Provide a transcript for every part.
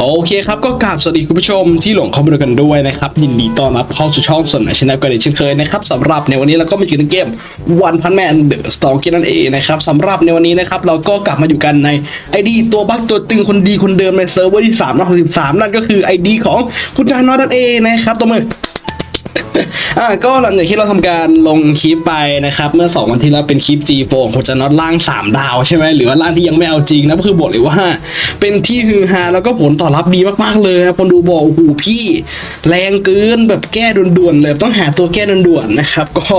โอเคครับก็กราบสวัสดีคุณผู้ชมที่หลงเข้ามาดูกันด้วยนะครับยินดีต้อนรับเข้าสู่ช่องสนชนะกันอีกเช่นเคยนะครับสำหรับในวันนี้เราก็มาอยู่ในเกม One Punch Man The Storm นั่นเองนะครับสำหรับในวันนี้นะครับเราก็กลับมาอยู่กันในไอดีตัวบักตัวตึงคนดีคนเดิมในเซิร์ฟเวอร์ที่3นะ63นั่นก็คือไอดีของคุณจานนอนั่นเองนะครับตัวมือ อ่าก็หลังจากที่เราทำการลงคลิปไปนะครับ เมื่อ 2 วันที่แล้วเป็นคลิป G4 ของคุณจะน็อตล่าง 3 ดาวใช่ไหมหรือว่าล่างที่ยังไม่เอาจริงนะก็คือบอกเลยว่า เป็นที่ฮือฮาแล้วก็ผลตอบรับดีมากๆเลยนะคนดูบอกโอ้โหพี่ แรงเกินแบบแก้ด่วนๆเลยต้องหาตัวแก้ด่วนๆนะครับ ก็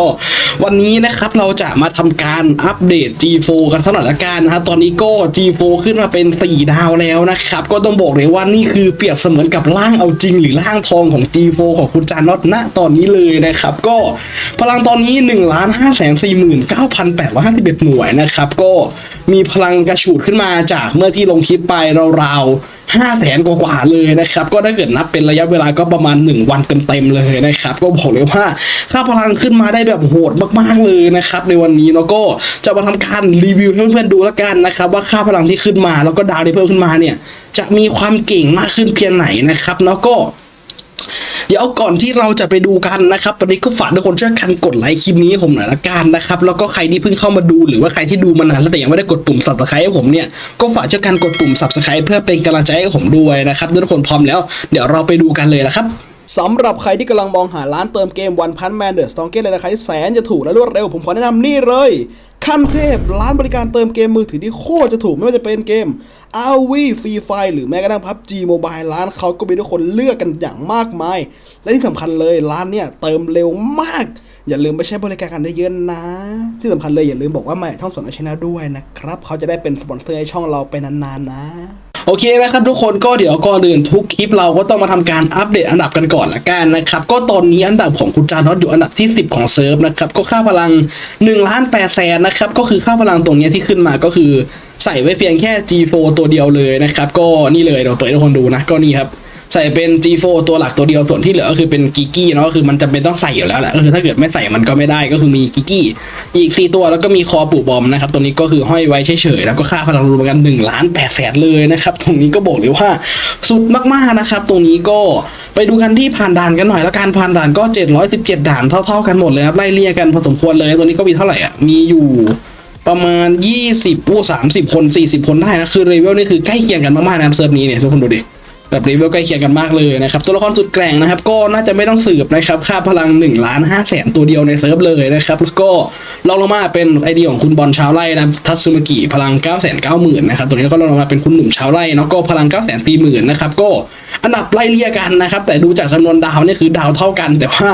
วันนี้นะครับเราจะมาทำการอัปเดต G4 กันสักหน่อยละกันนะครับตอนนี้ก็ G4 ขึ้นมาเป็น 4 ดาวแล้วนะครับ ก็ต้องบอกเลยว่านี่คือเปรียบเสมือนกับร่างเอาจริง หรือร่างทองของ G4 ของคุณจานน็อตณตอนนี้เลยนะครับ ก็พลังตอนนี้1นึ่งล้านห้าแสนสี่หมื่นเก้าพันแปดร้อยห้าสิบเอ็ดหน่วยนะครับ ก็มีพลังกระฉูดขึ้นมาจากเมื่อที่ลงคลิปไปราวๆห้าแสนกว่าเลยนะครับ ก็ถ้าเกิดนับเป็นระยะเวลาก็ประมาณ 1 วันเต็มๆเลยนะครับ ก็บอกเลยว่าค่าพลังขึ้นมาได้แบบโหดมากๆเลยนะครับ ในวันนี้เนาะก็จะมาทำการรีวิวให้เพื่อนๆดูแล้วกันนะครับ ว่าค่าพลังที่ขึ้นมาแล้วก็ดาวที่เพิ่มขึ้นมาเนี่ยจะมีความเก่งมากขึ้นเพียงไหนนะครับเนาะก็ เดี๋ยวก่อนที่เราจะไปดูกันนะครับวันนี้ก็ฝากทุกคนช่วยกันกดไลค์คลิปนี้ผมหน่อยละกันนะครับแล้วก็ใครที่เพิ่งเข้ามาดูหรือว่าใครที่ดูมานานแล้วแต่ยังไม่ได้กดปุ่ม subscribe ให้ผมเนี่ยก็ฝากช่วยกันกดปุ่ม subscribe เพื่อเป็นกำลังใจให้ผมด้วยนะครับทุกคนพร้อมแล้ว เดี๋ยวเราไปดูกันเลยนะครับ สำหรับใครที่กำลังมองหาร้านเติมเกม One Punch Man The Strong ในราคาที่แสนจะถูกและรวดเร็ว ผมขอแนะนำนี่เลย ขั้นเทพร้านบริการเติมเกมมือถือที่โคตรจะถูกไม่ว่าจะเป็นเกม RV Free Fire หรือแม้กระทั่ง PUBG Mobile ร้านเขาก็มีทุกคนเลือกกันอย่างมากมาย และที่สำคัญเลยร้านเนี่ยเติมเร็วมาก อย่าลืมไปใช้บริการกันได้เยอะๆนะ ที่สำคัญเลยอย่าลืมบอกว่ามาจากช่องสนอชนะด้วยนะครับเขาจะได้เป็นสปอนเซอร์ให้ช่องเราไปนานๆนะ โอเคนะครับทุกคนก็เดี๋ยวก่อนอื่นทุกคลิปเราก็ต้องมาทำการอัปเดตอันดับกันก่อนละกันนะครับก็ตอนนี้อันดับของคุณจานอตอยู่อันดับที่ 10 ของเซิร์ฟนะครับก็ค่าพลัง1ล้านแปดแสนนะครับก็คือค่าพลังตรงนี้ที่ขึ้นมาก็คือใส่ไว้เพียงแค่ G4 ตัวเดียวเลยนะครับก็นี่เลยเราเปิดให้ทุกคนดูนะก็นี่ครับ ใส่เป็น G4 ตัวหลักตัวเดียวส่วนที่เหลือก็คือเป็นกิกี้เนาะก็คือมันจำเป็นต้องใส่อยู่แล้วแหละก็คือถ้าเกิดไม่ใส่มันก็ไม่ได้ก็คือมีกิกี้อีก 4 ตัวแล้วก็มีคอปูบอมนะครับตัวนี้ก็คือห้อยไว้เฉยๆแล้วก็ค่าพลังรวมกัน1ล้าน8แสนเลยนะครับตรงนี้ก็บอกเลยว่าสุดมากๆนะครับตรงนี้ก็ไปดูกันที่ผ่านด่านกันหน่อยแล้วการผ่านด่านก็ 717 ด่านเท่า ๆกันหมดเลยครับไล่เลี่ยกันพอสมควรเลยตัวนี้ก็มีเท่าไหร่อะมีอยู่ประมาณ 20โอ้30 คน 40 คนได้นะคือเลเวลนี่คือใกล้เคียงกันมากๆนะครับเซิร์ฟนี้เนี่ยทุกคนดูดิ แบบเลเวลใกล้เคียงกันมากเลยนะครับ ตัวละครสุดแกร่งนะครับ ก็น่าจะไม่ต้องสืบนะครับค่าพลัง1ล้าน5แสนตัวเดียวในเซิร์ฟเลยนะครับ แล้วก็ลองลงมาเป็นไอเดียของคุณบอลชาวไร่นะทัตสึมากิพลัง9 9 0 0 0 0นเก้าหมื่นนะครับตัวนี้ก็ลองลงมาเป็นคุณหนุ่มชาวไร่เนาะก็พลัง9 4 0 0 0 0นตีหมื่นนะครับก็อันดับไล่เลี่ยกันนะครับ แต่ดูจากจำนวนดาวนี่คือดาวเท่ากัน แต่ว่า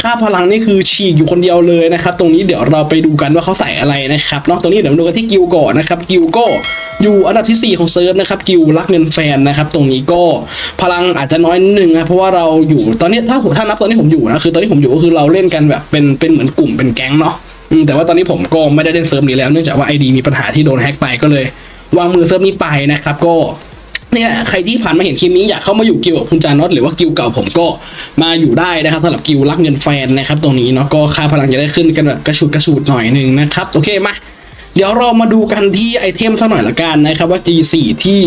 ค่าพลังนี่คือฉีกอยู่คนเดียวเลยนะครับ ตรงนี้เดี๋ยวเราไปดูกันว่าเขาใส่อะไรนะครับนาะตรงนี้เดี๋ยวมาดูกันที่กิวก่อนนะครับกิวก็อยู่อันดับที่ 4 ของเซิร์ฟนะครับกิวรักเงินแฟนนะครับตรงนี้ก็พลังอาจจะน้อยนิดนึงนะเพราะว่าเราอยู่ตอนนี้ถ้าผมถ้านับตอนนี้ผมอยู่นะคือตอนนี้ผมอยู่ก็คือเราเล่นกันแบบเป็นเป็นเหมือนกลุ่มเป็นแก๊งเนาะแต่ว่าตอนนี้ผมก็ไม่ได้เล่นเซิร์ฟนี้แล้วเนื่องจากว่าไอดีมีปัญหาที่โดนแฮ็กไปก็เลยวางมือเซิร์ฟนี้ไปนะครับก็เนี่ยใครที่ผ่านมาเห็นคลิปนี้อยากเข้ามาอยู่กิวกับคุณจานอตหรือว่ากิวเก่าผมก็มาอยู่ได้นะครับสำหรับกิวรักเงินแฟนนะครับตรงนี้เนาะก็ค่าพลังจะได้ขึ้นกันแบบกระชุดกระชุดหน่อยหนึ่งนะครับโอเคมา เดี๋ยวเรามาดูกันที่ไอเทมสักหน่อยละกันนะครับว่า G4 ที่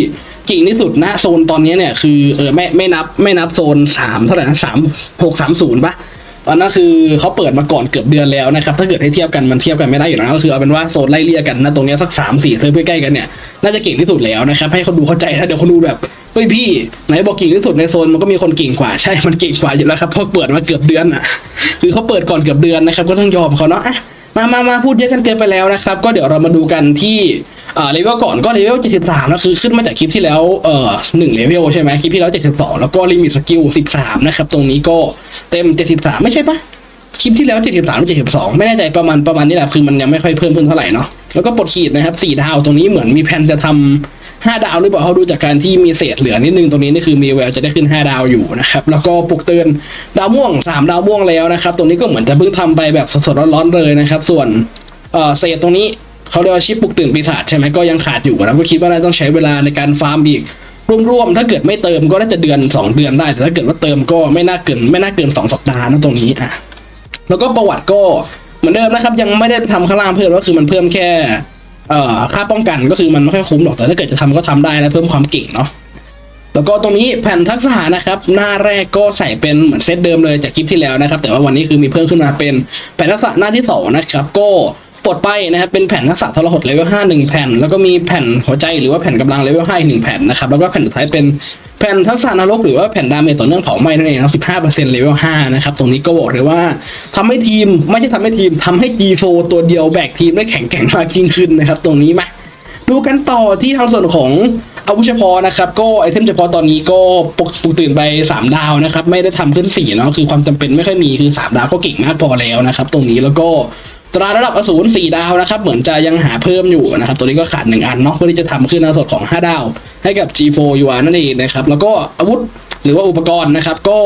เก่งที่สุดณโซนตอนนี้เนี่ยคือเออไม่ไม่นับไม่นับโซน3เท่าไหร่นะสามหกสามศูนย์ปะตอนนั้นคือเขาเปิดมาก่อนเกือบเดือนแล้วนะครับถ้าเกิดให้เทียบกันมันเทียบกันไม่ได้อยู่แล้วก็คือเอาเป็นว่าโซนไล่เลี่ยกันนะตรงนี้สักสามสี่เซิร์ฟใกล้ๆกันเนี่ยน่าจะเก่งที่สุดแล้วนะครับให้เขาดูเข้าใจนะเดี๋ยวเขาดูแบบเฮ้ยพี่ไหนบอกเก่งที่สุดในโซนมันก็มีคนเก่งกว่าใช่มันเก่งกว่าอยู่แล้วครับเพราะเปิดมาเกือบเดือนอะคือเขาเปิดก่อนเกือบเดือนนะครับก็ต้องยอมเขาเนาะ มามามาพูดเยอะกันเกินไปแล้วนะครับ ก็เดี๋ยวเรามาดูกันที่อ่าเลเวลก่อนก็เลเวล73นะคือขึ้นมาจากคลิปที่แล้วเอ่อหนึ่งเลเวลใช่ไหมคลิปที่แล้ว72แล้วก็ลิมิตสกิล13นะครับ ตรงนี้ก็เต็ม73ไม่ใช่ปะคลิปที่แล้ว73หรือ72ไม่แน่ใจประมาณประมาณนี้แหละคือมันยังไม่ค่อยเพิ่มขึ้นเท่าไหร่เนาะแล้วก็ปลดขีดนะครับ4ดาวตรงนี้เหมือนมีแผนจะทำ5ดาวหรือเปล่าเขาดูจากการที่มีเศษเหลือนิดนึงตรงนี้นี่คือมีแววจะได้ขึ้น 5 ดาวอยู่นะครับแล้วก็ปลุกเตือนดาวม่วง 3 ดาวม่วงแล้วนะครับตรงนี้ก็เหมือนจะเพิ่งทำไปแบบสดๆร้อนๆเลยนะครับส่วนเศษตรงนี้เขาเรียกว่าชิปปลุกตื่นปีศาจใช่ไหมก็ยังขาดอยู่นะก็คิดว่าน่าต้องใช้เวลาในการฟาร์มอีกรวมๆถ้าเกิดไม่เติมก็น่าจะเดือน 2 เดือนได้ แต่ถ้าเกิดว่าเติมก็ไม่น่าเกินไม่น่าเกิน 2 สัปดาห์นะตรงนี้อะแล้วก็ประวัติก็เหมือนเดิมนะครับยังไม่ได้ทำข้างล่างเพิ่มก็คือมันเพิ่มแค่ เอ่อค่าป้องกันก็คือมันไม่ค่อยคุ้มหรอกแต่ถ้าเกิดจะทำก็ทำได้นะเพิ่มความเก่งเนาะแล้วก็ตรงนี้แผ่นทักษะนะครับ หน้าแรกก็ใส่เป็นเหมือนเซตเดิมเลยจากคลิปที่แล้วนะครับ แต่ว่าวันนี้คือมีเพิ่มขึ้นมาเป็นแผ่นทักษะหน้าที่สองนะครับก็ ดไปนะครับเป็นแผ่นทักษะทรหดเลเวลห้าหนึ่งแผ่น แล้วก็มีแผ่นหัวใจหรือว่าแผ่นกำลังเลเวลห้าอีกหนึ่งแผ่นนะครับแล้วก็แผ่นสุดท้ายเป็นแผ่นทักษะนรกหรือว่าแผ่นดาเมจต่อเนื่องเผาไหม้นั่นเองนะสิบห้าเปอร์เซ็นต์เลเวลห้านะครับ ตรงนี้ก็บอกเลยว่าทำให้ทีมไม่ใช่ทำให้ทีมทำให้ G4 ตัวเดียวแบกทีมได้แข็งแกร่งมากยิ่งขึ้นนะครับ ตรงนี้มาดูกันต่อที่ทางส่วนของอาวุธเฉพาะนะครับก็ไอเทมเฉพาะตอนนี้ก็ปกปกตื่นไป 3 ดาวนะครับ ไม่ได้ทำขึ้น4เนาะคือความจำเป็นไม่ค่อยมีคือ 3 ดาวก็เก่งมากพอแล้วนะครับ ตรงนี้แล้วก็ ตราระดับอสูร4ดาวนะครับ เหมือนจะยังหาเพิ่มอยู่นะครับ ตัวนี้ก็ขาด 1 อันเนาะเพื่อที่จะทำขึ้นในส่วนของ 5 ดาว ให้กับ G4 UR นั่นเองนะครับ แล้วก็อาวุธหรือว่าอุปกรณ์นะครับ ก็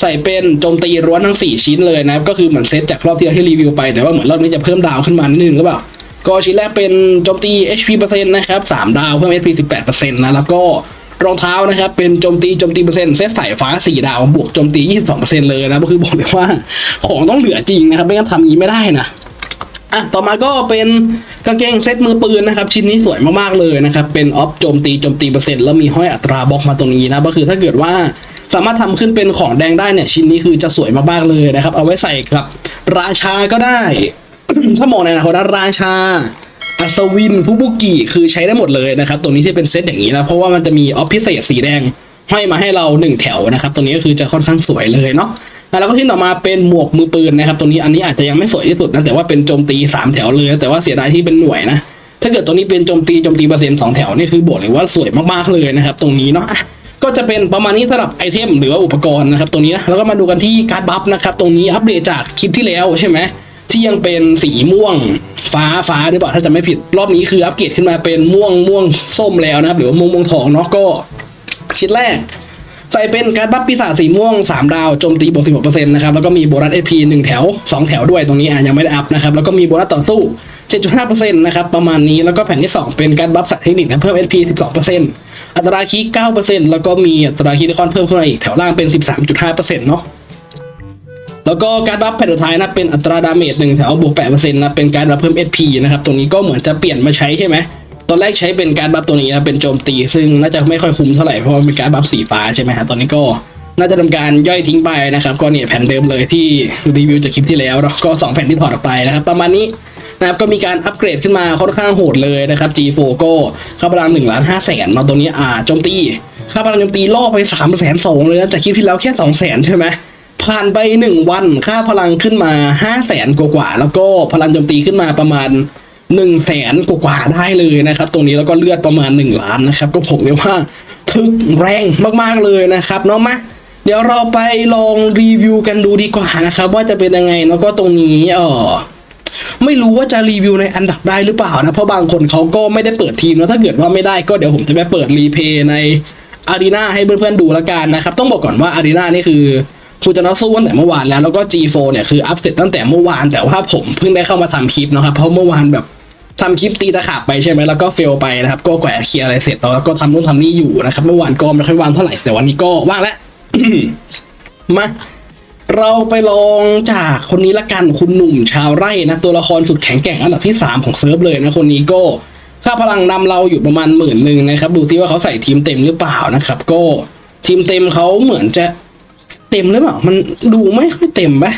ใส่เป็นโจมตีร้วนทั้ง 4 ชิ้นเลยนะครับ ก็คือเหมือนเซตจากรอบที่เราที่รีวิวไป แต่ว่าเหมือนรอบนี้จะเพิ่มดาวขึ้นมานิดนึงหรือเปล่าก็ชิ้นแรกเป็นโจมตี HP เปอร์เซ็นต์นะครับ3ดาวเพิ่ม HP 18เปอร์เซ็นต์นะแล้วก็รองเท้านะครับเป็นโจมตีโจมตีเปอร์เซ็นต์เซตสายฟ้า 4 ดาวบวกโจมตี 22เปอร์เซ็นต์เลยนะก็คือบอกเลยว่าของต้องเหลือจริงนะครับไม่งั้นทำงี้ไม่ได้นะ อะต่อมาก็เป็นกางเกงเซตมือปืนนะครับ ชิ้นนี้สวยมากๆเลยนะครับ เป็นออฟโจมตีโจมตีเปอร์เซ็นต์แล้วมีห้อยอัตราบล็อกมาตรงนี้นะก็คือถ้าเกิดว่าสามารถทำขึ้นเป็นของแดงได้เนี่ย ชิ้นนี้คือจะสวยมากๆเลยนะครับ เอาไว้ใส่กับ ราชาก็ได้ ถ้ามองในอนาคตนะราชาอัศวินฟุบุกิคือใช้ได้หมดเลยนะครับตัวนี้ที่เป็นเซตอย่างนี้นะเพราะว่ามันจะมีออฟพิเศษสีแดงห้อยมาให้เราหนึ่งแถวนะครับตัวนี้ก็คือจะค่อนข้างสวยเลยเนาะ แล้วก็ที่ต่อมาเป็นหมวกมือปืนนะครับตัวนี้อันนี้อาจจะยังไม่สวยที่สุดนะแต่ว่าเป็นโจมตีสามแถวเลยแต่ว่าเสียดายที่เป็นหน่วยนะถ้าเกิดตัวนี้เป็นโจมตีโจมตีเปอร์เซ็นต์สองแถวนี่คือบอกเลยว่าสวยมากๆเลยนะครับ ตรงนี้เนาะอะก็จะเป็นประมาณนี้สำหรับไอเทมหรือว่าอุปกรณ์นะครับตรงนี้นะแล้วก็มาดูกันที่การ์ดบัฟนะครับตรงนี้อัปเดตจากคลิปที่แล้วใช่ไหมที่ยังเป็นสีม่วงฟ้าฟ้าหรือเปล่าถ้าจะไม่ผิดรอบนี้คืออัปเกรดขึ้นมาเป็นม่วงม่วงส้มแล้วนะครับหรือว่าม่วงม่วงทองเนาะก็ชิ้นแรก ใส่เป็นการบัฟปีศาจสีม่วง 3 ดาวโจมตีบวก16%นะครับแล้วก็มีโบนัสเอพีหนึ่งแถว 2 แถวด้วยตรงนี้อะยังไม่ได้อัพนะครับแล้วก็มีโบนัสต่อสู้ 7.5%นะครับประมาณนี้แล้วก็แผ่นที่ 2 เป็นการบัฟสัตว์เทคนิคนะเพิ่ม SP 12%อัตราคี9%แล้วก็มีอัตราคีย์ที่คอนเพิ่มขึ้นมาอีกแถวล่างเป็น 13.5%เนาะแล้วก็การบัฟแผ่นสุดท้ายนะเป็นอัตราดาเมจหนึ่งแถวบวก8%นะเป็นการบัฟเพิ่ม SP นะครับตัวนี้ก็เหมือนจะเปลี่ยนมาใช้ใช่ไหม ตอนแรกใช้เป็นการบัฟตัวนี้นะเป็นโจมตีซึ่งน่าจะไม่ค่อยคุ้มเท่าไหร่เพราะมันเป็นการบัฟสีฟ้าใช่ไหมฮะตอนนี้ก็น่าจะทำการย่อยทิ้งไปนะครับก็เนี่ยแผ่นเดิมเลยที่รีวิวจากคลิปที่แล้วเนาะก็สองแผ่นที่ถอดออกไปนะครับประมาณนี้นะครับก็มีการอัปเกรดขึ้นมาค่อนข้างโหดเลยนะครับ G4 ก็ค่าพลัง1ล้าน5แสนมาตัวนี้อ่าโจมตีค่าพลังโจมตีล่อไป3แสนสองเลยนะจากคลิปที่แล้วแค่2แสนใช่ไหมผ่านไปหนึ่งวันค่าพลังขึ้นมาห้าแสนกว่าๆแล้วก็พลังโจมตีขึ้นมาประมาณ หนึ่งแสนกว่าได้เลยนะครับ ตรงนี้แล้วก็เลือดประมาณหนึ่งล้านนะครับ ก็ผมเรียกว่าทึกแรงมากๆเลยนะครับเนาะมาเดี๋ยวเราไปลองรีวิวกันดูดีกว่านะครับ ว่าจะเป็นยังไงแล้วก็ตรงนี้เออไม่รู้ว่าจะรีวิวในอันดับได้หรือเปล่านะ เพราะบางคนเขาก็ไม่ได้เปิดทีมแล้วถ้าเกิดว่าไม่ได้ก็เดี๋ยวผมจะไปเปิดรีเพย์ในอารีนาให้เพื่อนๆดูล้วกันนะครับ ต้องบอกก่อนว่าอารีนานี่คือคุณจะนัสู้ตั้งแต่เมื่อวานแล้วแล้วก็ G4 เนี่ยคืออัพเสร็จตั้งแต่เมื่อวานแต่ว่าผมเพิ่งได้เข้ามาทำคลิปนะครับเพราะเมื่อวานแบบ ทำคลิปตีตะขาบไปใช่ไหมแล้วก็เฟลไปนะครับ ก็แกวะเคลียร์อะไรเสร็จแล้วก็ทำนู่นทำนี่อยู่นะครับ เมื่อวานก็ไม่ค่อยว่างเท่าไหร่แต่วันนี้ก็ว่างแล้วมาเราไปลองจากคนนี้ละกันคุณหนุ่มชาวไร่นะ ตัวละครสุดแข็งแกร่งอันดับที่ 3 ของเซิร์ฟเลยนะคนนี้ก็ค่าพลังนำเราอยู่ประมาณหมื่นหนึ่งนะครับ ดูซิว่าเขาใส่ทีมเต็มหรือเปล่านะครับ ก็ทีมเต็มเขาเหมือนจะเต็มหรือเปล่า มันดูไม่ค่อยเต็มปะ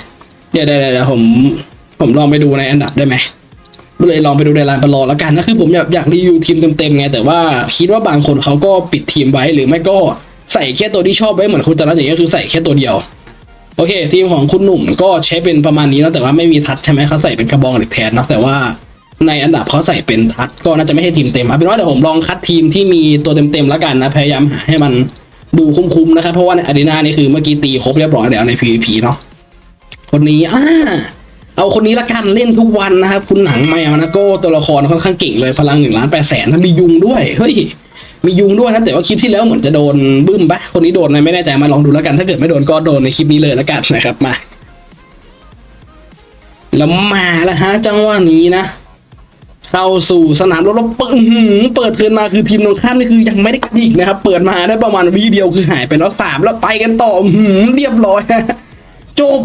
เดี๋ยวเดี๋ยวเดี๋ยวผมผมลองไปดูในอันดับได้ไหม เลยลองไปดูในรายประลองแล้วกันนะคือผมอยากอยากรีวิวทีมเต็มๆไงแต่ว่าคิดว่าบางคนเขาก็ปิดทีมไว้หรือไม่ก็ใส่แค่ตัวที่ชอบไว้เหมือนคุณจารัสอย่างเงี้ยคือใส่แค่ตัวเดียวโอเค ทีมของคุณหนุ่มก็ใช้เป็นประมาณนี้นะแต่ว่าไม่มีทัดใช่ไหมเขาใส่เป็นกระบองเหล็กแทนนะแต่ว่าในอันดับเขาใส่เป็นทัดก็น่าจะไม่ใช่ทีมเต็มเอาเป็นว่าเดี๋ยวผมลองคัดทีมที่มีตัวเต็มๆแล้วกันนะพยายามหาให้มันดูคุ้มๆนะครับเพราะว่าในอารีนานี่คือเมื่อกี้ตีครบเรียบร้อยแล้วใน PVP เนาะคนนี้อ่า เอาคนนี้ละกันเล่นทุกวันนะครับ คุณหนังแมวนะก็ตัวละครค่อนข้างเก่งเลยพลังหนึ่งล้านแปดแสนมียุงด้วยเฮ้ยมียุงด้วยนะแต่ว่าคลิปที่แล้วเหมือนจะโดนบึ้มปะคนนี้โดนไหมไม่แน่ใจมาลองดูแล้วกัน ถ้าเกิดไม่โดนก็โดนในคลิปนี้เลยแล้วกันนะครับมา แล้วมาแล้วฮะจังหวะนี้นะเข้าสู่สนามรบแล้วเปิดเปิดเทินมาคือทีมตรงข้ามนี่คือยังไม่ได้กระดิกนะครับ เปิดมาได้ประมาณวีเดียวคือหายไปแล้วสามแล้วไปกันต่อหือเรียบร้อยจบ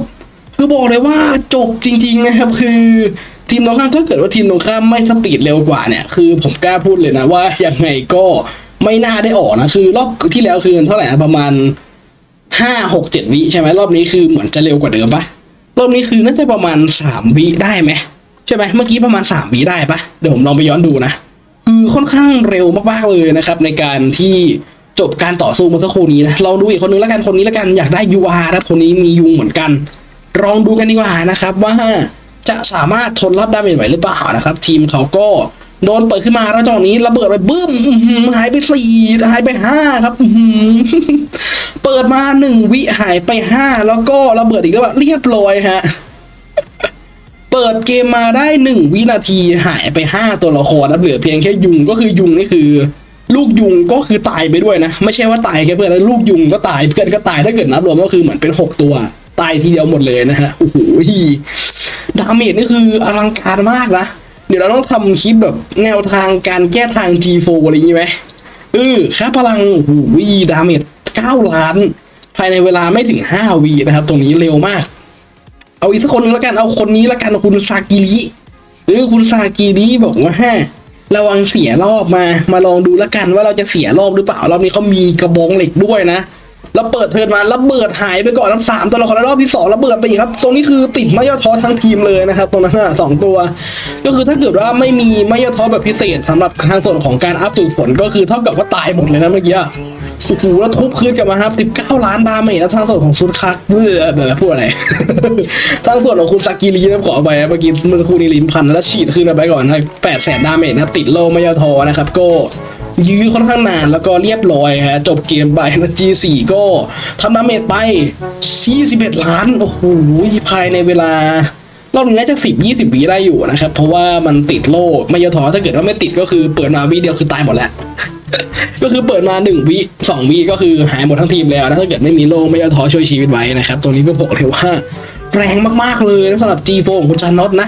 คือบอกเลยว่าจบจริง ๆ นะครับ คือทีมตรงข้ามถ้าเกิดว่าทีมตรงข้ามไม่สปีดเร็วกว่าเนี่ย คือผมกล้าพูดเลยนะว่ายังไงก็ไม่น่าได้ออกนะ คือรอบที่แล้วคือเท่าไหร่นะประมาณห้าหกเจ็ดวิใช่ไหมรอบนี้คือเหมือนจะเร็วกว่าเดิมปะรอบนี้คือน่าจะประมาณสามวิได้ไหมใช่ไหมเมื่อกี้ประมาณสามวิได้ปะเดี๋ยวผมลองไปย้อนดูนะคือค่อนข้างเร็วมากๆเลยนะครับ ในการที่จบการต่อสู้เมื่อสักครู่นี้นะลองดูอีกคนนึงแล้วกันคนนี้แล้วกันอยากได้ยูอาร์ครับคนนี้มียุงเหมือนกัน ลองดูกันดีกว่านะครับว่าจะสามารถทนรับดาเมจไหวหรือเปล่านะครับ ทีมเขาก็โดนเปิดขึ้นมาแล้วจังหวะนี้ระเบิดไปบึ้มหายไปสี่หายไปห้าครับเปิดมาหนึ่งวิหายไปห้าแล้วก็ระเบิดอีกแล้วเรียบร้อยฮะเปิดเกมมาได้หนึ่งวินาทีหายไปห้าตัวละครนะเหลือเพียงแค่ยุงก็คือยุงนี่คือ ลูกยุงก็คือตายไปด้วยนะ ไม่ใช่ว่าตายแค่เพื่อนแล้วลูกยุงก็ตายเพื่อนก็ตายถ้าเกิดนับรวมก็คือเหมือนเป็นหกตัว ตายทีเดียวหมดเลยนะฮะโอ้โหดาเมจนี่คืออลังการมากนะ เดี๋ยวเราต้องทำคลิปแบบแนวทางการแก้ทาง G4 อะไรอย่างงี้ไหมเออค่าพลังโอ้โหดาเมจเก้าล้าน ภายในเวลาไม่ถึงห้าวีนะครับ ตรงนี้เร็วมาก เอาอีกสักคนแล้วกันเอาคนนี้แล้วกันคุณซากิริเออคุณซากิริบอกว่าฮะระวังเสียรอบมา มาลองดูแล้วกันว่าเราจะเสียรอบหรือเปล่ารอบนี้เขามีกระบองเหล็กด้วยนะ แล้วเปิดเทิร์นมาแล้วเบิดหายไปก่อนน้ำสามตัวละครแล้วรอบที่สองแล้วเบิดไปอีกครับ ตรงนี้คือติดไม่ย่อท้อทั้งทีมเลยนะครับ ตรงนั้นนะสองตัว ก็คือถ้าเกิดว่าไม่มีไม่ย่อท้อแบบพิเศษสำหรับทางส่วนของการอัพฝึกฝนก็คือเท่ากับว่าตายหมดเลยนะเมื่อกี้อะโอ้แล้วทุบคืนกลับมาครับ 19 ล้านดาเมจแล้วทางส่วนของซุนคักเบื่อเบื่อพูดอะไร ทางส่วนของคุณซากิรีนะขอไปเมื่อกี้เมื่อคู่นี้ลิ้นพันแล้วฉีดขึ้นไปก่อนนะแปดแสนดาเมจนะติดโลไม่ยอท้อนะครับก็ ยื้อค่อนข้างนานแล้วก็เรียบร้อยฮะจบเกมไปนะ G4 ก็ทำดาเมจไป 41 ล้าน โอ้โหภายในเวลารอบนี้น่าจะสิบยี่สิบวิได้อยู่นะครับ เพราะว่ามันติดโล่ไม่ยอทอถ้าเกิดว่าไม่ติดก็คือเปิดมาวิเดียวคือตายหมดแล้ว ก็คือเปิดมาหนึ่งวิสองวิก็คือหายหมดทั้งทีมแล้วนะถ้าเกิดไม่มีโล่ไม่ยอท้อช่วยชีวิตไว้นะครับตรงนี้ก็บอกเลยว่าแรงมากๆเลยสำหรับ G4 ของคุณชานอตนะ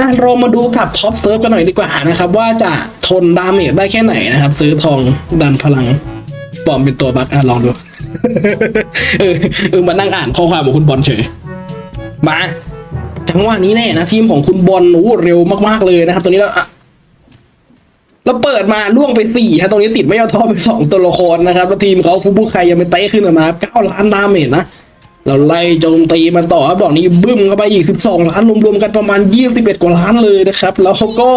อะเรามาดูกับท็อปเซิร์ฟกันหน่อยดีกว่านะครับว่าจะทนดาเมจได้แค่ไหนนะครับ ซื้อทองดันพลังปลอมเป็นตัวบักอะลองดู เออเออมานั่งอ่านข้อความของคุณบอลเฉย มาจังหวะนี้แน่นะทีมของคุณบอลโอ้เร็วมากๆเลยนะครับ ตัวนี้แล้วแล้วเปิดมาล่วงไปสี่ฮะตรงนี้ติดไม่ยอาท้อไปสองตัวละครนะครับแล้วทีมเขาฟูบุไคยังไปเตะขึ้นมาเก้าล้านดาเมจนะ เราไล่โจมตีมันต่อครับดอกนี้บึ้มเข้าไปอีกสิบสองล้านรวมๆกันประมาณยี่สิบเอ็ดกว่าล้านเลยนะครับ แล้วเขาก็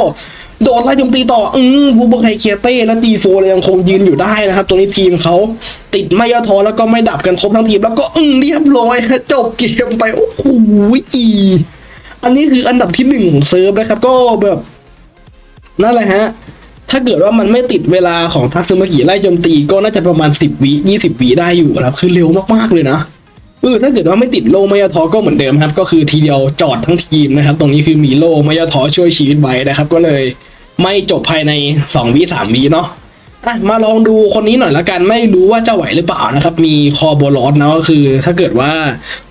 โดดไล่โจมตีต่อ อืมฟูบุไคเคียเต้และตีโฟเลยยังคงยืนอยู่ได้นะครับตรงนี้ทีมเขาติดไม่ยอท้อแล้วก็ไม่ดับกันครบทั้งทีม แล้วก็อืมเรียบร้อยจบเกมไป โอ้โหอันนี้คืออันดับที่หนึ่งของเซิร์ฟนะครับ ก็แบบนั่นแหละฮะ ถ้าเกิดว่ามันไม่ติดเวลาของทักซึมากิไล่โจมตีก็น่าจะประมาณสิบวิยี่สิบวิได้อยู่ครับ คือเร็วมากๆเลยนะ เออถ้าเกิดว่าไม่ติดโลมายาทอก็เหมือนเดิมครับ ก็คือทีเดียวจอดทั้งทีมนะครับ ตรงนี้คือมีโลมายาทอช่วยชีวิตไว้นะครับ ก็เลยไม่จบภายในสองวิสามวิเนาะอะมาลองดูคนนี้หน่อยละกันไม่รู้ว่าจะไหวหรือเปล่านะครับ มีคอโบลอสนะก็คือ ถ้าเกิดว่า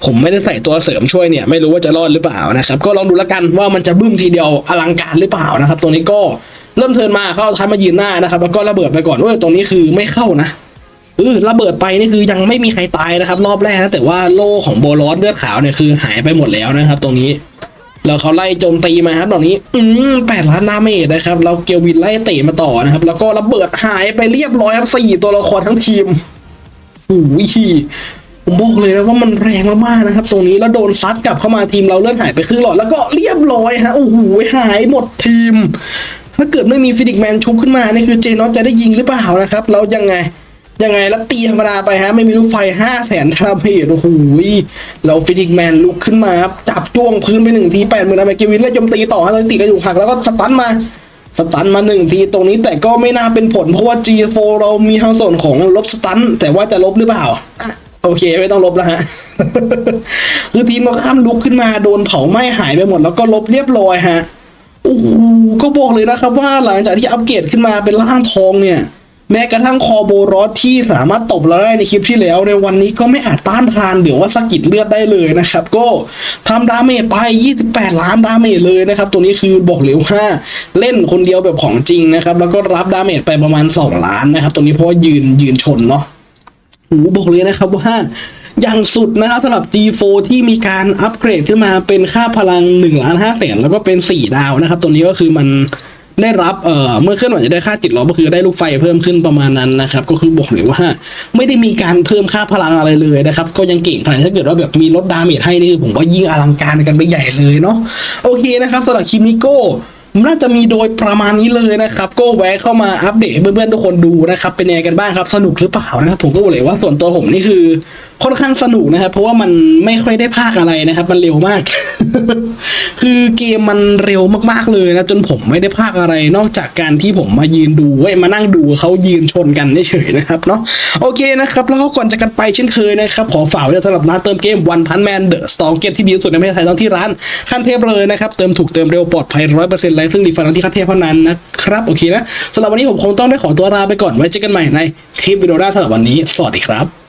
ผมไม่ได้ใส่ตัวเสริมช่วยเนี่ย ไม่รู้ว่าจะรอดหรือเปล่านะครับ ก็ลองดูละกันว่ามันจะบึ้มทีเดียวอลังการหรือเปล่านะครับ ตรงนี้ก็เริ่มเทินมาเข้าทันมายืนหน้านะครับ แล้วก็ระเบิดไปก่อนว่าตรงนี้คือไม่เข้านะ เออระเบิดไปนี่คือยังไม่มีใครตายนะครับ รอบแรกนะแต่ว่าโล่ของโบลอสเลือดขาวเนี่ยคือหายไปหมดแล้วนะครับ ตรงนี้แล้วเขาไล่โจมตีมาครับตอนนี้ อืมแปดล้านดาเมจนะครับ เราเกลวินไล่เตะมาต่อนะครับ แล้วก็ระเบิดหายไปเรียบร้อยครับสี่ตัวละครทั้งทีมโอ้ยผมบอกเลยนะว่ามันแรงมากๆนะครับ ตรงนี้แล้วโดนซัดกลับเข้ามาทีมเราเลือดหายไปครึ่งหลอดแล้วก็เรียบร้อยฮะโอ้โหหายหมดทีม ถ้าเกิดไม่มีฟินิกแมนชุบขึ้นมานี่คือเจนอสจะได้ยิงหรือเปล่านะครับ แล้วยังไง ยังไงแล้วตีธรรมดาไปฮะ ไม่มีลูกไฟห้าแสนดาเมจโอ้โหเราฟินิกแมนลุกขึ้นมาครับ จับจ้วงพื้นไปหนึ่งทีแปดหมื่นดาเมจเกวินแล้วโจมตีต่อฮะตอนนี้ตีกระอยู่หักแล้วก็สตันมาสตันมาหนึ่งทีตรงนี้แต่ก็ไม่น่าเป็นผลเพราะว่า G4 เรามีทางส่วนของลบสตันแต่ว่าจะลบหรือเปล่าอะโอเคไม่ต้องลบแล้วฮะ คือทีมเราข้ามลุกขึ้นมาโดนเผาไหม้หายไปหมด แล้วก็ลบเรียบร้อยฮะโอ้โหก็บอกเลยนะครับว่าหลังจากที่อัปเกรดขึ้นมาเป็นร่างทองเนี่ย แม้กระทั่งคอโบรอสที่สามารถตบเราได้ในคลิปที่แล้ว ในวันนี้ก็ไม่อาจต้านทานเดี๋ยวว่าสกิดเลือดได้เลยนะครับ ก็ทำดาเมจไป 28 ล้านดาเมจเลยนะครับ ตัวนี้คือบอกเหลยว่าเล่นคนเดียวแบบของจริงนะครับ แล้วก็รับดาเมจไปประมาณ 2 ล้านนะครับ ตัวนี้เพราะายืนยืนชนเนาะโอ้โหบอกเลยนะครับว่าอย่างสุดนะครับสำหรับ G4 ที่มีการอัปเกรดขึ้นมาเป็นค่าพลัง1ล้าน5แสนแล้วก็เป็น 4 ดาวนะครับ ตัวนี้ก็คือมัน ได้รับเอ่อเมื่อเคลื่อนไหวจะได้ค่าจิตล้อก็คือได้ลูกไฟเพิ่มขึ้นประมาณนั้นนะครับ ก็คือบอกเลยว่า ไม่ได้มีการเพิ่มค่าพลังอะไรเลยนะครับ ก็ยังเก่งขนาดถ้าเกิดว่าแบบมีลดดาเมจให้นี่ผมว่ายิ่งอลังการกันไปใหญ่เลยเนาะโอเคนะครับสำหรับคิมิโก น่าจะมีโดยประมาณนี้เลยนะครับ ก็แวะเข้ามาอัปเดตเพื่อนๆทุกคนดูนะครับเป็นยังไงกันบ้างครับ สนุกหรือเปล่านะครับผมก็บอกเลยว่าส่วนตัวผมนี่คือ ค่อนข้างสนุกนะครับ เพราะว่ามันไม่ค่อยได้ภาคอะไรนะครับ มันเร็วมาก คือเกมมันเร็วมากๆเลยนะจนผมไม่ได้ภาคอะไร นอกจากการที่ผมมายืนดูเว้ยมานั่งดูเขายืนชนกันเฉยๆนะครับเนาะโอเคนะครับ แล้วก็ก่อนจะกันไปเช่นเคยนะครับขอฝากไว้สำหรับร้านเติมเกมวันพันแมนเดอะสตองเกตที่ดีที่สุดในประเทศไทยต้องที่ร้านขั้นเทพเลยนะครับเติมถูกเติมเร็วปลอดภัยร้อยเปอร์เซ็นต์ไรซึ่งรีฟันที่ขั้นเทพเท่านั้นนะครับโอเคนะสำหรับวันนี้ผมคงต้องได้ขอตัวลาไปก่อนไว้เจอกันใหม่ในคลิปวิดีโอหน้าสำหรับวันนี้สวัสดีครับ